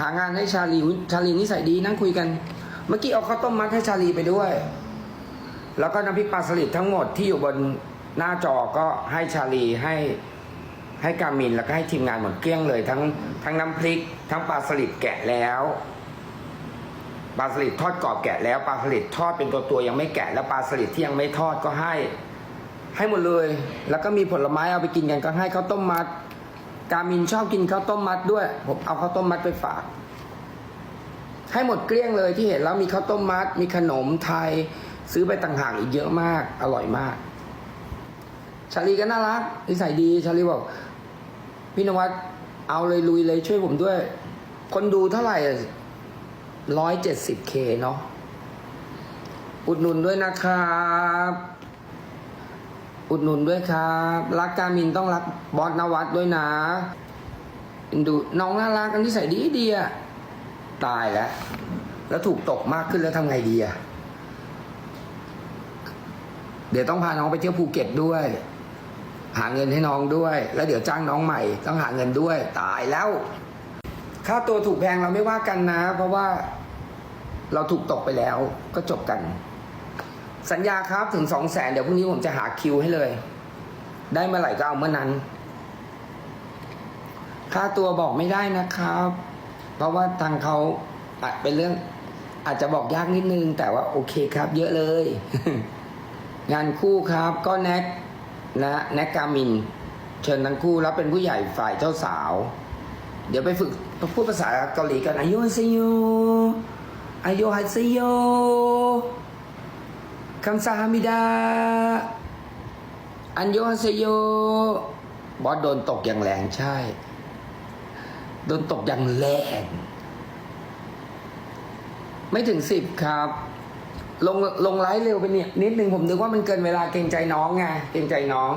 หางานให้ชาลีชาลีนิสัยดีนั่งคุยกัน เมื่อกี้เอาข้าวต้มมัดให้ชาลีไปด้วย แล้วก็น้ำพริกปลาสลิดทั้งหมดที่อยู่บนหน้าจอก็ให้ชาลีให้ให้กามินแล้วก็ให้ทีมงานหมดเกลี้ยงเลยทั้งทั้งน้ำพริก ทั้งปลาสลิดแกะแล้วปลาสลิดทอดกรอบแกะแล้วปลาสลิดทอดเป็นตัวตัวยังไม่แกะ แล้วปลาสลิดที่ยังไม่ทอดก็ให้ ให้หมดเลย แล้วก็มีผลไม้เอาไปกินกันก็ให้ข้าวต้มมัด กามินชอบกินข้าวต้มมัดด้วย ผมเอาข้าวต้มมัดไปฝาก ให้หมดเกลี้ยงเลยที่เห็นแล้วมีข้าวต้มมัด มีขนมไทย ซื้อไปต่างหากอีกเยอะมาก อร่อยมาก ชาลีก็น่ารักนิสัยดี ชาลีบอกพี่นวัดเอาเลยลุยเลยช่วยผมด้วย คนดูเท่าไหร่ร้อยเจ็ดสิบเคเนาะอุดหนุนด้วยนะครับ อุดหนุนด้วยครับ รักกามินต้องรักบอสนวัดด้วยนะเป็นดูน้องน่ารักกันที่ใส่ดีดีอะตายแล้ว แล้วถูกตกมากขึ้นแล้วทำไงดีอะเดี๋ยวต้องพาน้องไปเที่ยวภูเก็ตด้วย หาเงินให้น้องด้วย แล้วเดี๋ยวจ้างน้องใหม่ ต้องหาเงินด้วย ตายแล้ว ค่าตัวถูกแพงเราไม่ว่ากันนะ เพราะว่าเราถูกตกไปแล้วก็จบกัน สัญญาครับถึงสองแสนเดี๋ยวพรุ่งนี้ผมจะหาคิวให้เลย ได้เมื่อไหร่ก็เอาเมื่อนั้น ค่าตัวบอกไม่ได้นะครับ เพราะว่าทางเขาอาจเป็นเรื่อง อาจจะบอกยากนิดนึง แต่ว่าโอเคครับ เยอะเลย งานคู่ครับ ก็แน็กนะแน็กกามิน เชิญทั้งคู่แล้วเป็นผู้ใหญ่ฝ่ายเจ้าสาว เดี๋ยวไปฝึกพูดภาษาเกาหลีกันอายุฮัสโยอายุฮัสโย คำซาฮามิดา อันโยฮัสโย บอสโดนตกอย่างแรงใช่ โดนตกอย่างแรง ไม่ถึงสิบครับ ลงลงไลฟ์เร็วไปเนี่ยนิดนึงผมนึกว่ามันเกินเวลาเกรงใจน้องไงเกรงใจน้อง